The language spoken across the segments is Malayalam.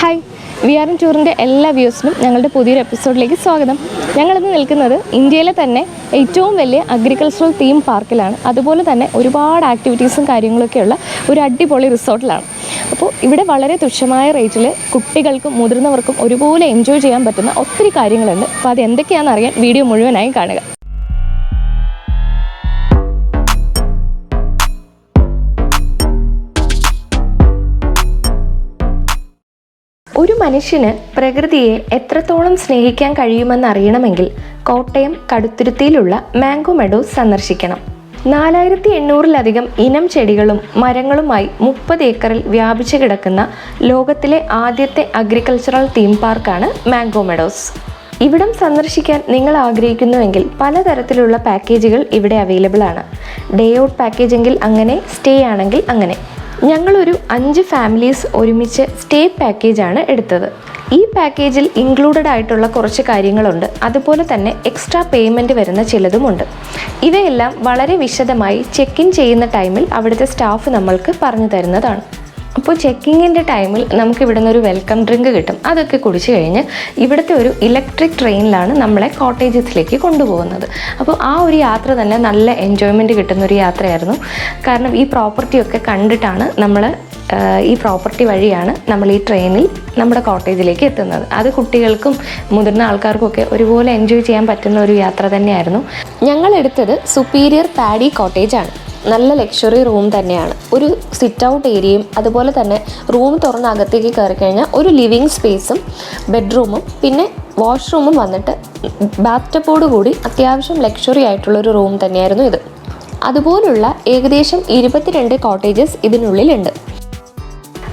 ഹായ് വി ആർ എൻ ടൂറിന്റെ എല്ലാ വ്യൂസിനും ഞങ്ങളുടെ പുതിയൊരു എപ്പിസോഡിലേക്ക് സ്വാഗതം. ഞങ്ങളിന്ന് നിൽക്കുന്നത് ഇന്ത്യയിലെ തന്നെ ഏറ്റവും വലിയ അഗ്രികൾച്ചറൽ തീം പാർക്കിലാണ് അതുപോലെ തന്നെ ഒരുപാട് ആക്ടിവിറ്റീസും കാര്യങ്ങളൊക്കെയുള്ള ഒരു അടിപൊളി റിസോർട്ടിലാണ് അപ്പോൾ ഇവിടെ വളരെ തുച്ഛമായ റേറ്റിൽ കുട്ടികൾക്കും മുതിർന്നവർക്കും ഒരുപോലെ എൻജോയ് ചെയ്യാൻ പറ്റുന്ന ഒത്തിരി കാര്യങ്ങളുണ്ട്. അപ്പോൾ അത് എന്തൊക്കെയാണെന്ന് അറിയാൻ വീഡിയോ മുഴുവനായും കാണുക. മനുഷ്യന് പ്രകൃതിയെ എത്രത്തോളം സ്നേഹിക്കാൻ കഴിയുമെന്ന് അറിയണമെങ്കിൽ കോട്ടയം കടുത്തുരുത്തിയിലുള്ള മാംഗോ മെഡോസ് സന്ദർശിക്കണം. നാലായിരത്തി എണ്ണൂറിലധികം ഇനം ചെടികളും മരങ്ങളുമായി മുപ്പത് ഏക്കറിൽ വ്യാപിച്ചു കിടക്കുന്ന ലോകത്തിലെ ആദ്യത്തെ അഗ്രികൾച്ചറൽ തീം പാർക്കാണ് മാംഗോ മെഡോസ്. ഇവിടം സന്ദർശിക്കാൻ നിങ്ങൾ ആഗ്രഹിക്കുന്നുവെങ്കിൽ പലതരത്തിലുള്ള പാക്കേജുകൾ ഇവിടെ അവൈലബിൾ ആണ്. ഡേ ഔട്ട് പാക്കേജ് എങ്കിൽ അങ്ങനെ സ്റ്റേ ആണെങ്കിൽ അങ്ങനെ. ഞങ്ങളൊരു അഞ്ച് ഫാമിലീസ് ഒരുമിച്ച് സ്റ്റേ പാക്കേജാണ് എടുത്തത്. ഈ പാക്കേജിൽ ഇൻക്ലൂഡഡ് ആയിട്ടുള്ള കുറച്ച് കാര്യങ്ങളുണ്ട്. അതുപോലെ തന്നെ എക്സ്ട്രാ പേയ്മെന്റ് വരുന്ന ചിലതുമുണ്ട്. ഇവയെല്ലാം വളരെ വിശദമായി ചെക്ക് ഇൻ ചെയ്യുന്ന ടൈമിൽ അവിടുത്തെ സ്റ്റാഫ് നമ്മൾക്ക് പറഞ്ഞു തരുന്നതാണ്. അപ്പോൾ ചെക്കിങ്ങിന്റെ ടൈമിൽ നമുക്ക് ഇവിടെ ഒരു വെൽക്കം ഡ്രിങ്ക് കിട്ടും. അതൊക്കെ കുടിച്ചു കഴിഞ്ഞ് ഇവിടുത്തെ ഒരു ഇലക്ട്രിക് ട്രെയിനിലാണ് നമ്മളെ കോട്ടേജസിലേക്ക് കൊണ്ടുപോകുന്നത്. അപ്പോൾ ആ ഒരു യാത്ര തന്നെ നല്ല എൻജോയ്മെന്റ് കിട്ടുന്ന ഒരു യാത്രയായിരുന്നു. കാരണം ഈ പ്രോപ്പർട്ടിയൊക്കെ കണ്ടിട്ടാണ് നമ്മൾ ഈ പ്രോപ്പർട്ടി വഴിയാണ് നമ്മൾ ഈ ട്രെയിനിൽ നമ്മുടെ കോട്ടേജിലേക്ക് എത്തുന്നത്. അത് കുട്ടികൾക്കും മുതിർന്ന ആൾക്കാർക്കുമൊക്കെ ഒരുപോലെ എൻജോയ് ചെയ്യാൻ പറ്റുന്ന ഒരു യാത്ര തന്നെയായിരുന്നു. ഞങ്ങൾ എടുത്തത് സുപ്പീരിയർ പാഡി കോട്ടേജാണ്. നല്ല ലക്ഷറി റൂം തന്നെയാണ്. ഒരു സിറ്റ് ഔട്ട് ഏരിയയും അതുപോലെ തന്നെ റൂം തുറന്ന അകത്തേക്ക് കയറി കഴിഞ്ഞാൽ ഒരു ലിവിങ് സ്പേസും ബെഡ്റൂമും പിന്നെ വാഷ്റൂമും വന്നിട്ട് ബാത്ത് ടപ്പോട് കൂടി അത്യാവശ്യം ലക്ഷറി ആയിട്ടുള്ള ഒരു റൂം തന്നെയായിരുന്നു ഇത്. അതുപോലുള്ള ഏകദേശം ഇരുപത്തിരണ്ട് കോട്ടേജസ് ഇതിനുള്ളിലുണ്ട്.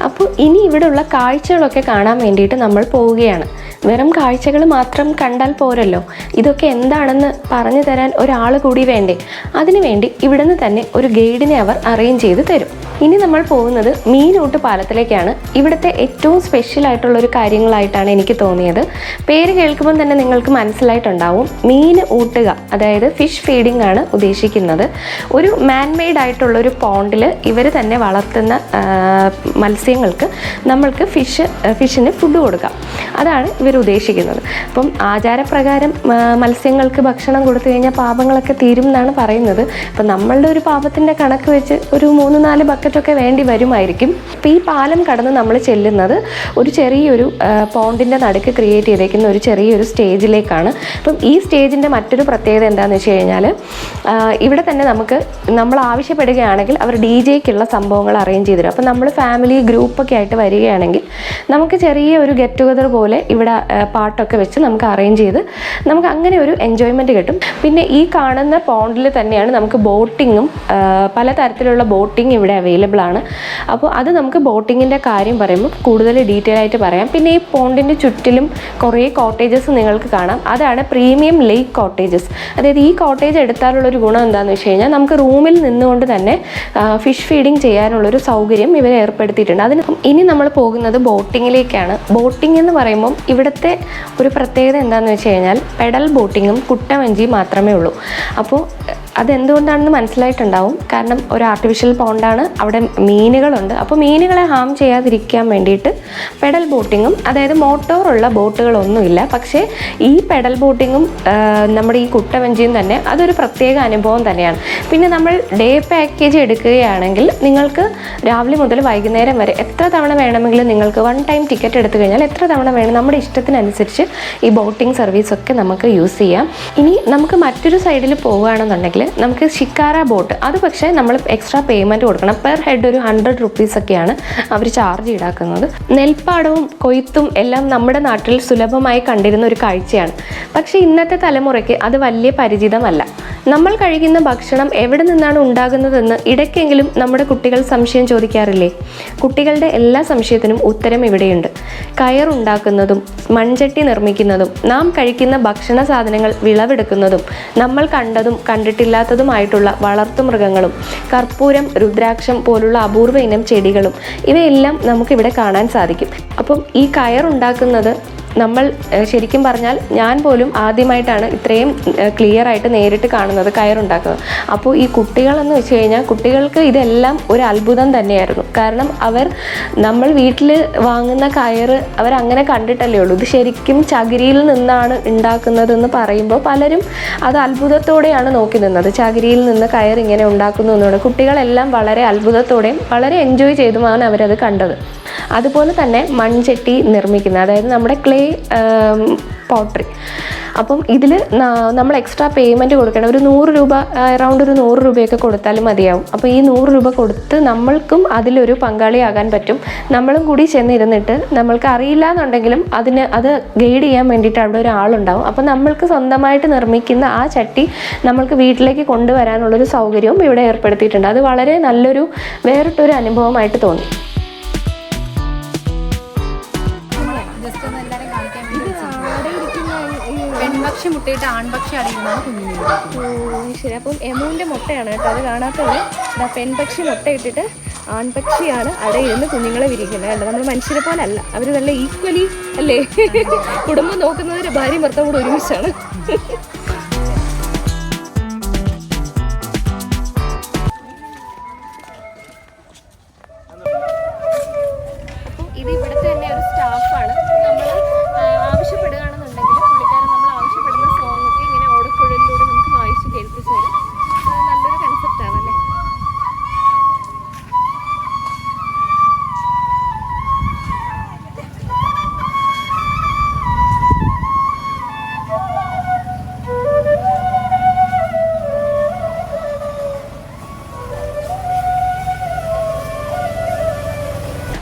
അപ്പോൾ ഇനി ഇവിടെയുള്ള കാഴ്ചകളൊക്കെ കാണാൻ വേണ്ടിയിട്ട് നമ്മൾ പോവുകയാണ്. വെറും കാഴ്ചകൾ മാത്രം കണ്ടാൽ പോരല്ലോ. ഇതൊക്കെ എന്താണെന്ന് പറഞ്ഞു തരാൻ ഒരാൾ കൂടി വേണ്ടേ. അതിനുവേണ്ടി ഇവിടുന്ന് തന്നെ ഒരു ഗൈഡിനെ അവർ അറേഞ്ച് ചെയ്ത് തരും. ഇനി നമ്മൾ പോകുന്നത് മീനൂട്ട് പാലത്തിലേക്കാണ് ഇവിടുത്തെ ഏറ്റവും സ്പെഷ്യൽ ആയിട്ടുള്ള ഒരു കാര്യങ്ങളായിട്ടാണ് എനിക്ക് തോന്നിയത്. പേര് കേൾക്കുമ്പോൾ തന്നെ നിങ്ങൾക്ക് മനസ്സിലായിട്ടുണ്ടാവും. മീൻ ഊട്ടുക അതായത് ഫിഷ് ഫീഡിംഗ് ആണ് ഉദ്ദേശിക്കുന്നത്. ഒരു മാൻമെയ്ഡ് ആയിട്ടുള്ള ഒരു പോണ്ടിൽ ഇവർ തന്നെ വളർത്തുന്ന മത്സ്യങ്ങൾക്ക് നമ്മൾക്ക് ഫിഷ് ഫിഷിന് ഫുഡ് കൊടുക്കാം. അതാണ് ഇവർ ഉദ്ദേശിക്കുന്നത് അപ്പം ആചാരപ്രകാരം മത്സ്യങ്ങൾക്ക് ഭക്ഷണം കൊടുത്തു കഴിഞ്ഞാൽ പാപങ്ങളൊക്കെ തീരും എന്നാണ് പറയുന്നത്. അപ്പം നമ്മളുടെ ഒരു പാപത്തിന്റെ കണക്ക് വെച്ച് ഒരു മൂന്ന് നാല് ബക്കറ്റൊക്കെ വേണ്ടി വരുമായിരിക്കും. അപ്പം ഈ പാലം കടന്ന് നമ്മൾ ചെല്ലുന്നത് ഒരു ചെറിയൊരു പോണ്ടിന്റെ നടുക്ക് ക്രിയേറ്റ് ചെയ്തേക്കുന്ന ഒരു ചെറിയൊരു സ്റ്റേജിലേക്കാണ്. അപ്പം ഈ സ്റ്റേജിന്റെ മറ്റൊരു പ്രത്യേകത എന്താണെന്ന് വെച്ച് കഴിഞ്ഞാൽ ഇവിടെ തന്നെ നമുക്ക് നമ്മൾ ആവശ്യപ്പെടുകയാണെങ്കിൽ അവർ ഡി ജെക്കുള്ള സംഭവങ്ങൾ അറേഞ്ച് ചെയ്തു തരും. അപ്പം നമ്മൾ ഫാമിലി ഗ്രൂപ്പൊക്കെ ആയിട്ട് വരികയാണെങ്കിൽ നമുക്ക് ചെറിയ ഒരു ഗെറ്റ് ടുഗദർ പോലെ ഇവിടെ പാട്ടൊക്കെ വെച്ച് നമുക്ക് അറേഞ്ച് ചെയ്ത് നമുക്ക് അങ്ങനെ ഒരു എൻജോയ്മെന്റ് കിട്ടും. പിന്നെ ഈ കാണുന്ന പോണ്ടിൽ തന്നെയാണ് നമുക്ക് ബോട്ടിങ്ങും പല തരത്തിലുള്ള ബോട്ടിംഗ് ഇവിടെ അവൈലബിൾ ആണ്. അപ്പോൾ അത് നമുക്ക് ബോട്ടിങ്ങിന്റെ കാര്യം പറയുമ്പോൾ കൂടുതൽ ഡീറ്റെയിൽ ആയിട്ട് പറയാം. പിന്നെ ഈ പോണ്ടിന്റെ ചുറ്റിലും കുറേ കോട്ടേജസ് നിങ്ങൾക്ക് കാണാം. അതാണ് പ്രീമിയം ലേക്ക് കോട്ടേജസ് അതായത് ഈ കോട്ടേജ് എടുത്താലുള്ള ഒരു ഗുണം എന്താണെന്ന് വെച്ച് കഴിഞ്ഞാൽ നമുക്ക് റൂമിൽ നിന്നുകൊണ്ട് തന്നെ ഫിഷ് ഫീഡിങ് ചെയ്യാനുള്ളൊരു സൗകര്യം ഇവർ ഏർപ്പെടുത്തിയിട്ടുണ്ട്. അതിന് ഇനി നമ്മൾ പോകുന്നത് ബോട്ടിങ്ങിലേക്കാണ് ബോട്ടിംഗ് എന്ന് പറയുമ്പം ഇവിടുത്തെ ഒരു പ്രത്യേകത എന്താണെന്ന് വെച്ച് കഴിഞ്ഞാൽ പെഡൽ ബോട്ടിങ്ങും കുട്ടവഞ്ചിയും മാത്രമേ ഉള്ളൂ. അപ്പോൾ അതെന്തുകൊണ്ടാണെന്ന് മനസ്സിലായിട്ടുണ്ടാവും. കാരണം ഒരു ആർട്ടിഫിഷ്യൽ പോണ്ടാണ് അവിടെ മീനുകളുണ്ട്. അപ്പോൾ മീനുകളെ ഹാം ചെയ്യാതിരിക്കാൻ വേണ്ടിയിട്ട് പെഡൽ ബോട്ടിങ്ങും അതായത് മോട്ടോറുള്ള ബോട്ടുകളൊന്നുമില്ല പക്ഷേ ഈ പെഡൽ ബോട്ടിങ്ങും നമ്മുടെ ഈ കുട്ടവഞ്ചിയും തന്നെ അതൊരു പ്രത്യേക അനുഭവം തന്നെയാണ്. പിന്നെ നമ്മൾ ഡേ പാക്കേജ് എടുക്കുകയാണെങ്കിൽ നിങ്ങൾക്ക് രാവിലെ മുതൽ വൈകുന്നേരം വരെ എത്ര തവണ വേണമെങ്കിലും നിങ്ങൾക്ക് വൺ ടൈം ടിക്കറ്റ് എടുത്തു കഴിഞ്ഞാൽ എത്ര തവണ വേണം നമ്മുടെ ഇഷ്ടത്തിനനുസരിച്ച് ഈ ബോട്ടിംഗ് സർവീസൊക്കെ നമുക്ക് യൂസ് ചെയ്യാം. ഇനി നമുക്ക് മറ്റൊരു സൈഡിൽ പോവുകയാണെന്നുണ്ടെങ്കിൽ നമുക്ക് ഷിക്കാര ബോട്ട്. അത് പക്ഷേ നമ്മൾ എക്സ്ട്രാ പേയ്മെന്റ് കൊടുക്കണം. പെർ ഹെഡ് ഒരു ഹൺഡ്രഡ് റുപ്പീസ് ഒക്കെയാണ് അവർ ചാർജ് ഈടാക്കുന്നത്. നെൽപ്പാടവും കൊയ്ത്തും എല്ലാം നമ്മുടെ നാട്ടിൽ സുലഭമായി കണ്ടിരുന്ന ഒരു കാഴ്ചയാണ്. പക്ഷേ ഇന്നത്തെ തലമുറയ്ക്ക് അത് വലിയ പരിചിതമല്ല. നമ്മൾ കഴിക്കുന്ന ഭക്ഷണം എവിടെ നിന്നാണ് ഉണ്ടാകുന്നതെന്ന് ഇടയ്ക്കെങ്കിലും നമ്മുടെ കുട്ടികൾ സംശയം ചോദിക്കാറില്ലേ? കുട്ടികളുടെ എല്ലാ സംശയത്തിനും ഉത്തരം ഇവിടെയുണ്ട്. കയറുണ്ടാക്കുന്നതും മൺചട്ടി നിർമ്മിക്കുന്നതും നാം കഴിക്കുന്ന ഭക്ഷണ സാധനങ്ങൾ വിളവെടുക്കുന്നതും നമ്മൾ കണ്ടതും കണ്ടിട്ടില്ലാത്തതുമായിട്ടുള്ള വളർത്തുമൃഗങ്ങളും കർപ്പൂരം രുദ്രാക്ഷം പോലുള്ള അപൂർവ ഇനം ചെടികളും ഇവയെല്ലാം നമുക്കിവിടെ കാണാൻ സാധിക്കും. അപ്പം ഈ കയറുണ്ടാക്കുന്നത് നമ്മൾ ശരിക്കും പറഞ്ഞാൽ ഞാൻ പോലും ആദ്യമായിട്ടാണ് ഇത്രയും ക്ലിയർ ആയിട്ട് നേരിട്ട് കാണുന്നത് കയറുണ്ടാക്കുന്നത് അപ്പോൾ ഈ കുട്ടികളെന്ന് വെച്ച് കഴിഞ്ഞാൽ കുട്ടികൾക്ക് ഇതെല്ലാം ഒരു അത്ഭുതം തന്നെയായിരുന്നു. കാരണം അവർ നമ്മൾ വീട്ടിൽ വാങ്ങുന്ന കയർ അവരങ്ങനെ കണ്ടിട്ടല്ലേ ഉള്ളൂ. ഇത് ശരിക്കും ചകിരിയിൽ നിന്നാണ് ഉണ്ടാക്കുന്നതെന്ന് പറയുമ്പോൾ പലരും അത് അത്ഭുതത്തോടെയാണ് നോക്കി നിന്നത്. ചകിരിയിൽ നിന്ന് കയർ ഇങ്ങനെ ഉണ്ടാക്കുന്നു എന്നുള്ളത്. കുട്ടികളെല്ലാം വളരെ അത്ഭുതത്തോടെയും വളരെ എൻജോയ് ചെയ്തുമാണ് അവരത് കണ്ടത്. അതുപോലെ തന്നെ മൺചട്ടി നിർമ്മിക്കുന്നത് അതായത് നമ്മുടെ ക്ലേ പോട്ടറി അപ്പം ഇതിൽ നമ്മൾ എക്സ്ട്രാ പേയ്മെന്റ് കൊടുക്കണം. ഒരു നൂറ് രൂപ അറൗണ്ട് ഒരു നൂറ് രൂപയൊക്കെ കൊടുത്താൽ മതിയാവും. അപ്പോൾ ഈ നൂറ് രൂപ കൊടുത്ത് നമ്മൾക്കും അതിലൊരു പങ്കാളിയാകാൻ പറ്റും. നമ്മളും കൂടി ചെന്നിരുന്നിട്ട് നമ്മൾക്ക് അറിയില്ല എന്നുണ്ടെങ്കിലും അതിന് അത് ഗൈഡ് ചെയ്യാൻ വേണ്ടിയിട്ട് അവിടെ ഒരാളുണ്ടാവും. അപ്പോൾ നമ്മൾക്ക് സ്വന്തമായിട്ട് നിർമ്മിക്കുന്ന ആ ചട്ടി നമ്മൾക്ക് വീട്ടിലേക്ക് കൊണ്ടുവരാനുള്ളൊരു സൗകര്യവും ഇവിടെ ഏർപ്പെടുത്തിയിട്ടുണ്ട്. അത് വളരെ നല്ലൊരു വേറിട്ടൊരു അനുഭവമായിട്ട് തോന്നി. പെൺപക്ഷി മുട്ടയിട്ട് ആൺപക്ഷി അറിയുന്നതാണ് കുഞ്ഞിനെ ശരി അപ്പം എമുവിന്റെ മുട്ടയാണ് കേട്ടോ. അത് കാണാത്തത് പെൺപക്ഷി മുട്ടയിട്ടിട്ട് ആൺപക്ഷിയാണ് അവിടെ ഇരുന്ന് കുഞ്ഞുങ്ങളെ വിരിക്കുന്നത് കണ്ടോ നമ്മൾ മനുഷ്യരെ പോലെ അല്ല അവർ നല്ല ഈക്വലി അല്ലേ? കുടുംബം നോക്കുന്നവർ ഭാര്യയും ഭർത്താവും കൂടെ ഒരുമിച്ചാണ്.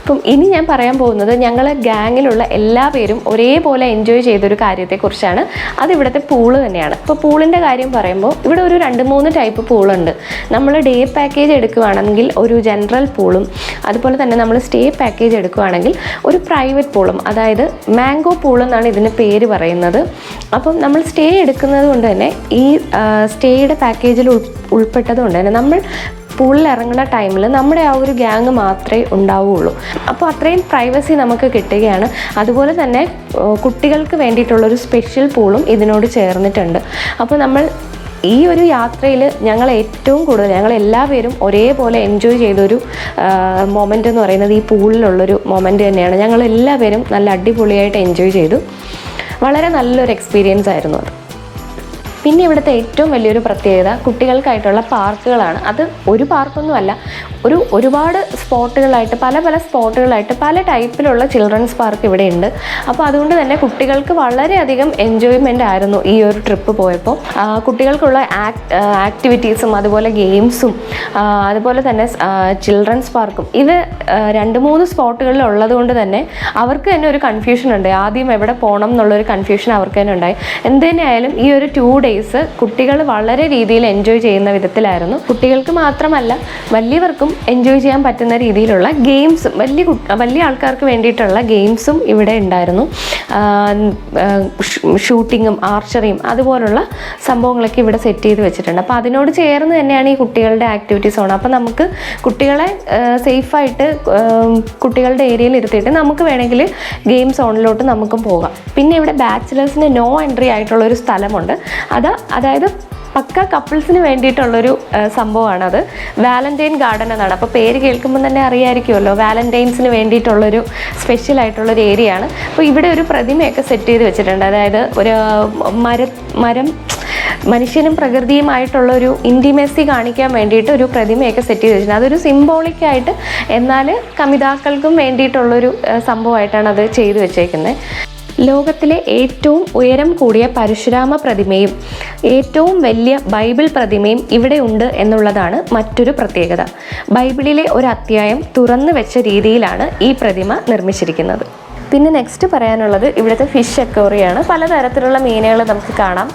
അപ്പം ഇനി ഞാൻ പറയാൻ പോകുന്നത് ഞങ്ങൾ ഗാങ്ങിലുള്ള എല്ലാ പേരും ഒരേപോലെ എൻജോയ് ചെയ്തൊരു കാര്യത്തെക്കുറിച്ചാണ്. അത് ഇവിടുത്തെ പൂൾ തന്നെയാണ്. ഇപ്പോൾ പൂളിന്റെ കാര്യം പറയുമ്പോൾ ഇവിടെ ഒരു രണ്ട് മൂന്ന് ടൈപ്പ് പൂളുണ്ട് നമ്മൾ ഡേ പാക്കേജ് എടുക്കുകയാണെങ്കിൽ ഒരു ജനറൽ പൂളും അതുപോലെ തന്നെ നമ്മൾ സ്റ്റേ പാക്കേജ് എടുക്കുകയാണെങ്കിൽ ഒരു പ്രൈവറ്റ് പൂളും അതായത് മാംഗോ പൂൾ എന്നാണ് ഇതിന് പേര് പറയുന്നത്. അപ്പം നമ്മൾ സ്റ്റേ എടുക്കുന്നത് കൊണ്ട് തന്നെ ഈ സ്റ്റേയുടെ പാക്കേജിൽ ഉൾ ഉൾപ്പെട്ടത് കൊണ്ട് തന്നെ നമ്മൾ പൂളിൽ ഇറങ്ങുന്ന ടൈമിൽ നമ്മുടെ ആ ഒരു ഗ്യാങ് മാത്രമേ ഉണ്ടാവുകയുള്ളൂ. അപ്പോൾ അത്രയും പ്രൈവസി നമുക്ക് കിട്ടുകയാണ്. അതുപോലെ തന്നെ കുട്ടികൾക്ക് വേണ്ടിയിട്ടുള്ളൊരു സ്പെഷ്യൽ പൂളും ഇതിനോട് ചേർന്നിട്ടുണ്ട്. അപ്പോൾ നമ്മൾ ഈ ഒരു യാത്രയിൽ ഞങ്ങൾ ഏറ്റവും കൂടുതൽ ഞങ്ങൾ എല്ലാവരും ഒരേപോലെ എൻജോയ് ചെയ്തൊരു മൊമെന്റ് എന്ന് പറയുന്നത് ഈ പൂളിലുള്ളൊരു മൊമെന്റ് തന്നെയാണ്. ഞങ്ങൾ എല്ലാവരും നല്ല അടിപൊളിയായിട്ട് എൻജോയ് ചെയ്തു. വളരെ നല്ലൊരു എക്സ്പീരിയൻസ് ആയിരുന്നു അത്. പിന്നെ ഇവിടുത്തെ ഏറ്റവും വലിയൊരു പ്രത്യേകത കുട്ടികൾക്കായിട്ടുള്ള പാർക്കുകളാണ്. അത് ഒരു പാർക്കൊന്നുമല്ല ഒരു ഒരുപാട് സ്പോട്ടുകളായിട്ട് പല പല സ്പോട്ടുകളായിട്ട് പല ടൈപ്പിലുള്ള ചിൽഡ്രൻസ് പാർക്ക് ഇവിടെ ഉണ്ട്. അപ്പോൾ അതുകൊണ്ട് തന്നെ കുട്ടികൾക്ക് വളരെയധികം എൻജോയ്മെന്റ് ആയിരുന്നു ഈ ഒരു ട്രിപ്പ് പോയപ്പോൾ കുട്ടികൾക്കുള്ള ആക്ടിവിറ്റീസും അതുപോലെ ഗെയിംസും അതുപോലെ തന്നെ ചിൽഡ്രൻസ് പാർക്കും. ഇത് രണ്ട് മൂന്ന് സ്പോട്ടുകളിൽ ഉള്ളതുകൊണ്ട് തന്നെ അവർക്ക് തന്നെ ഒരു കൺഫ്യൂഷൻ ഉണ്ട്. ആദ്യം എവിടെ പോകണം എന്നുള്ളൊരു കൺഫ്യൂഷൻ അവർക്ക് തന്നെ ഉണ്ടായി. എന്തു തന്നെയായാലും ഈ ഒരു ടു ഡേയ്സ് കുട്ടികൾ വളരെ രീതിയിൽ എൻജോയ് ചെയ്യുന്ന വിധത്തിലായിരുന്നു. കുട്ടികൾക്ക് മാത്രമല്ല വലിയവർക്കും എൻജോയ് ചെയ്യാൻ പറ്റുന്ന രീതിയിലുള്ള ഗെയിംസും വലിയ വലിയ ആൾക്കാർക്ക് വേണ്ടിയിട്ടുള്ള ഗെയിംസും ഇവിടെ ഉണ്ടായിരുന്നു. ഷൂട്ടിങ്ങും ആർച്ചറിയും അതുപോലുള്ള സംഭവങ്ങളൊക്കെ ഇവിടെ സെറ്റ് ചെയ്ത് വെച്ചിട്ടുണ്ട്. അപ്പോൾ അതിനോട് ചേർന്ന് തന്നെയാണ് ഈ കുട്ടികളുടെ ആക്ടിവിറ്റി സോൺ അപ്പോൾ നമുക്ക് കുട്ടികളെ സേഫായിട്ട് കുട്ടികളുടെ ഏരിയയിൽ ഇരുത്തിയിട്ട് നമുക്ക് വേണമെങ്കിൽ ഗെയിം സോണിലോട്ട് നമുക്കും പോകാം. പിന്നെ ഇവിടെ ബാച്ചിലേഴ്സിന് നോ എൻട്രി ആയിട്ടുള്ള ഒരു സ്ഥലമുണ്ട്. അത് അതായത് പക്ക കപ്പിൾസിന് വേണ്ടിയിട്ടുള്ളൊരു സംഭവമാണത്. വാലന്റൈൻ ഗാർഡൻ എന്നാണ്. അപ്പോൾ പേര് കേൾക്കുമ്പോൾ തന്നെ അറിയാമായിരിക്കുമല്ലോ വാലന്റൈൻസിന് വേണ്ടിയിട്ടുള്ളൊരു സ്പെഷ്യൽ ആയിട്ടുള്ളൊരു ഏരിയ ആണ്. അപ്പോൾ ഇവിടെ ഒരു പ്രതിമയൊക്കെ സെറ്റ് ചെയ്ത് വെച്ചിട്ടുണ്ട്. അതായത് ഒരു മര മരം മനുഷ്യനും പ്രകൃതിയുമായിട്ടുള്ള ഒരു ഇന്റിമസി കാണിക്കാൻ വേണ്ടിയിട്ട് ഒരു പ്രതിമയൊക്കെ സെറ്റ് ചെയ്ത് വെച്ചിട്ടുണ്ട്. അതൊരു സിംബോളിക്കായിട്ട് എന്നാൽ കമിതാക്കൾക്കും വേണ്ടിയിട്ടുള്ളൊരു സംഭവമായിട്ടാണ് അത് ചെയ്തു വെച്ചേക്കുന്നത് ലോകത്തിലെ ഏറ്റവും ഉയരം കൂടിയ പരശുരാമ പ്രതിമയും ഏറ്റവും വലിയ ബൈബിൾ പ്രതിമയും ഇവിടെ ഉണ്ട് എന്നുള്ളതാണ് മറ്റൊരു പ്രത്യേകത. ബൈബിളിലെ ഒരു അധ്യായം തുറന്നു വെച്ച രീതിയിലാണ് ഈ പ്രതിമ നിർമ്മിച്ചിരിക്കുന്നത്. പിന്നെ നെക്സ്റ്റ് പറയാനുള്ളത് ഇവിടുത്തെ ഫിഷ് അക്വറിയാണ് പലതരത്തിലുള്ള മീനുകൾ നമുക്ക് കാണാം.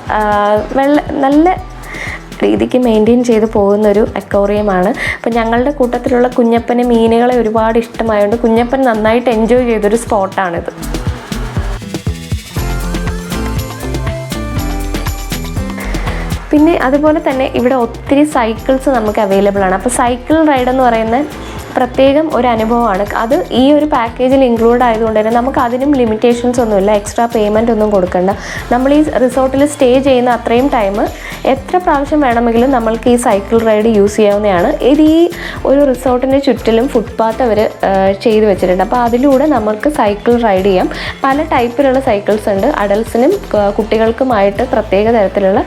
വെള്ള നല്ല രീതിക്ക് മെയിന്റെയിൻ ചെയ്ത് പോകുന്നൊരു അക്വോറിയമാണ് അപ്പം ഞങ്ങളുടെ കൂട്ടത്തിലുള്ള കുഞ്ഞപ്പന് മീനുകളെ ഒരുപാട് ഇഷ്ടമായതുകൊണ്ട് കുഞ്ഞപ്പൻ നന്നായിട്ട് എൻജോയ് ചെയ്തൊരു സ്പോട്ടാണിത് പിന്നെ അതുപോലെ തന്നെ ഇവിടെ ഒത്തിരി സൈക്കിൾസ് നമുക്ക് അവൈലബിൾ ആണ്. അപ്പോൾ സൈക്കിൾ റൈഡ് എന്ന് പറയുന്ന പ്രത്യേകം ഒരു അനുഭവമാണ്. അത് ഈ ഒരു പാക്കേജിൽ ഇൻക്ലൂഡ് ആയതുകൊണ്ട് തന്നെ നമുക്ക് അതിനും ലിമിറ്റേഷൻസ് ഒന്നുമില്ല. എക്സ്ട്രാ പേയ്മെന്റ് ഒന്നും കൊടുക്കേണ്ട. നമ്മൾ ഈ റിസോർട്ടിൽ സ്റ്റേ ചെയ്യുന്ന അത്രയും ടൈം എത്ര പ്രാവശ്യം വേണമെങ്കിലും നമ്മൾക്ക് ഈ സൈക്കിൾ റൈഡ് യൂസ് ചെയ്യാവുന്നതാണ്. ഇത് ഈ ഒരു റിസോർട്ടിന്റെ ചുറ്റിലും ഫുട്പാത്ത് അവർ ചെയ്തു വെച്ചിട്ടുണ്ട്. അപ്പോൾ അതിലൂടെ നമുക്ക് സൈക്കിൾ റൈഡ് ചെയ്യാം. പല ടൈപ്പിലുള്ള സൈക്കിൾസ് ഉണ്ട്. അഡൽസിനും കുട്ടികൾക്കുമായിട്ട് പ്രത്യേക തരത്തിലുള്ള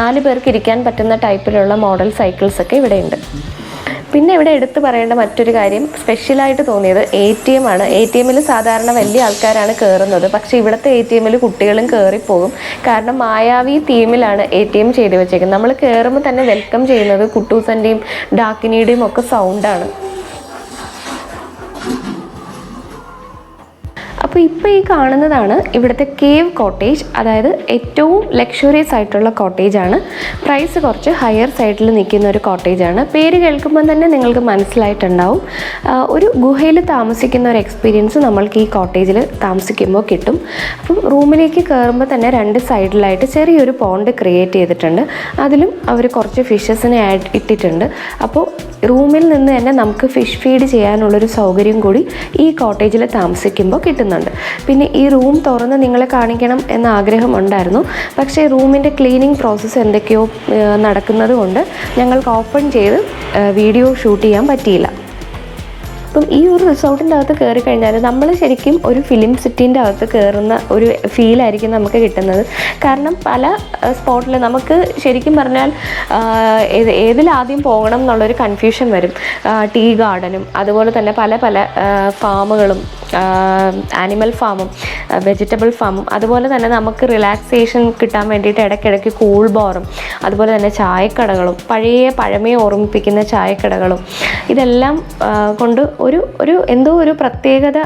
നാല് പേർക്ക് ഇരിക്കാൻ പറ്റുന്ന ടൈപ്പിലുള്ള മോഡൽ സൈക്കിൾസ് ഒക്കെ ഇവിടെയുണ്ട്. പിന്നെ ഇവിടെ എടുത്തു പറയേണ്ട മറ്റൊരു കാര്യം സ്പെഷ്യലായിട്ട് തോന്നിയത് എ ടി എം ആണ്. എ ടി എമ്മിൽ സാധാരണ വലിയ ആൾക്കാരാണ് കയറുന്നത് പക്ഷേ ഇവിടുത്തെ എ ടി എമ്മിൽ കുട്ടികളും കയറിപ്പോകും കാരണം മായാവി തീമിലാണ് എ ടി എം ചെയ്ത് വെച്ചേക്കുന്നത്. നമ്മൾ കയറുമ്പോൾ തന്നെ വെൽക്കം ചെയ്യുന്നത് കുട്ടൂസന്റെയും ഡാക്കിനിയുടെയും ഒക്കെ സൗണ്ടാണ് അപ്പോൾ ഇപ്പോൾ ഈ കാണുന്നതാണ് ഇവിടുത്തെ കേവ് കോട്ടേജ് അതായത് ഏറ്റവും ലക്ഷറിയസ് ആയിട്ടുള്ള കോട്ടേജാണ് പ്രൈസ് കുറച്ച് ഹയർ സൈഡിൽ നിൽക്കുന്ന ഒരു കോട്ടേജാണ് പേര് കേൾക്കുമ്പോൾ തന്നെ നിങ്ങൾക്ക് മനസ്സിലായിട്ടുണ്ടാവും. ഒരു ഗുഹയിൽ താമസിക്കുന്ന ഒരു എക്സ്പീരിയൻസ് നമ്മൾക്ക് ഈ കോട്ടേജിൽ താമസിക്കുമ്പോൾ കിട്ടും. അപ്പം റൂമിലേക്ക് കയറുമ്പോൾ തന്നെ രണ്ട് സൈഡിലായിട്ട് ചെറിയൊരു പോണ്ട് ക്രിയേറ്റ് ചെയ്തിട്ടുണ്ട്. അതിലും അവർ കുറച്ച് ഫിഷസിനെ ആഡ് ഇട്ടിട്ടുണ്ട്. അപ്പോൾ റൂമിൽ നിന്ന് തന്നെ നമുക്ക് ഫിഷ് ഫീഡ് ചെയ്യാനുള്ളൊരു സൗകര്യം കൂടി ഈ കോട്ടേജിൽ താമസിക്കുമ്പോൾ കിട്ടുന്നുണ്ട്. പിന്നെ ഈ റൂം തുറന്ന് നിങ്ങളെ കാണിക്കണം എന്ന ആഗ്രഹം ഉണ്ടായിരുന്നു. പക്ഷേ റൂമിന്റെ ക്ലീനിങ് പ്രോസസ്സ് എന്തൊക്കെയോ നടക്കുന്നത് കൊണ്ട് ഞങ്ങൾക്ക് ഓപ്പൺ ചെയ്ത് വീഡിയോ ഷൂട്ട് ചെയ്യാൻ പറ്റിയില്ല. അപ്പം ഈ ഒരു റിസോർട്ടിന്റെ അകത്ത് കയറി കഴിഞ്ഞാൽ നമ്മൾ ശരിക്കും ഒരു ഫിലിം സിറ്റീന്റെ അകത്ത് കയറുന്ന ഒരു ഫീലായിരിക്കും നമുക്ക് കിട്ടുന്നത്. കാരണം പല സ്പോട്ടിൽ നമുക്ക് ശരിക്കും പറഞ്ഞാൽ ഏതിലാദ്യം പോകണം എന്നുള്ളൊരു കൺഫ്യൂഷൻ വരും. ടീ ഗാർഡനും അതുപോലെ തന്നെ പല പല ഫാമുകളും ആനിമൽ ഫാമും വെജിറ്റബിൾ ഫാമും അതുപോലെ തന്നെ നമുക്ക് റിലാക്സേഷൻ കിട്ടാൻ വേണ്ടിയിട്ട് ഇടയ്ക്കിടയ്ക്ക് കൂൾ ബോറും അതുപോലെ തന്നെ ചായക്കടകളും പഴയ പഴമയെ ഓർമ്മിപ്പിക്കുന്ന ചായക്കടകളും ഇതെല്ലാം കൊണ്ട് ഒരു ഒരു എന്തോ ഒരു പ്രത്യേകത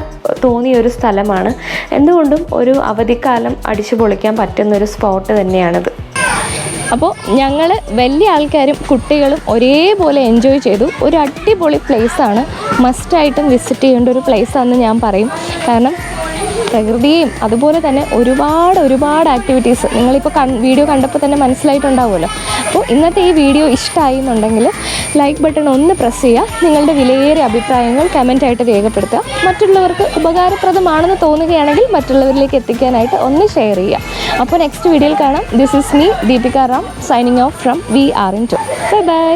തോന്നിയ ഒരു സ്ഥലമാണ്. എന്തുകൊണ്ടും ഒരു അവധിക്കാലം അടിച്ചു പൊളിക്കാൻ പറ്റുന്ന ഒരു സ്പോട്ട് തന്നെയാണിത്. അപ്പോൾ ഞങ്ങൾ വലിയ ആൾക്കാരും കുട്ടികളും ഒരേപോലെ എൻജോയ് ചെയ്തു. ഒരു അടിപൊളി പ്ലേസാണ്. മസ്റ്റായിട്ടും വിസിറ്റ് ചെയ്യേണ്ട ഒരു പ്ലേസാണെന്ന് ഞാൻ പറയും. കാരണം പ്രകൃതിയെയും അതുപോലെ തന്നെ ഒരുപാട് ഒരുപാട് ആക്ടിവിറ്റീസ് നിങ്ങളിപ്പോൾ വീഡിയോ കണ്ടപ്പോൾ തന്നെ മനസ്സിലായിട്ടുണ്ടാവുമല്ലോ. അപ്പോൾ ഇന്നത്തെ ഈ വീഡിയോ ഇഷ്ടമായി എന്നുണ്ടെങ്കിൽ ലൈക്ക് ബട്ടൺ ഒന്ന് പ്രസ് ചെയ്യുക. നിങ്ങളുടെ വിലയേറിയ അഭിപ്രായങ്ങൾ കമന്റായിട്ട് രേഖപ്പെടുത്തുക. മറ്റുള്ളവർക്ക് ഉപകാരപ്രദമാണെന്ന് തോന്നുകയാണെങ്കിൽ മറ്റുള്ളവരിലേക്ക് എത്തിക്കാനായിട്ട് ഒന്ന് ഷെയർ ചെയ്യുക. അപ്പോൾ നെക്സ്റ്റ് വീഡിയോയിൽ കാണാം. This is me Deepika Ram signing off from V R in to bye bye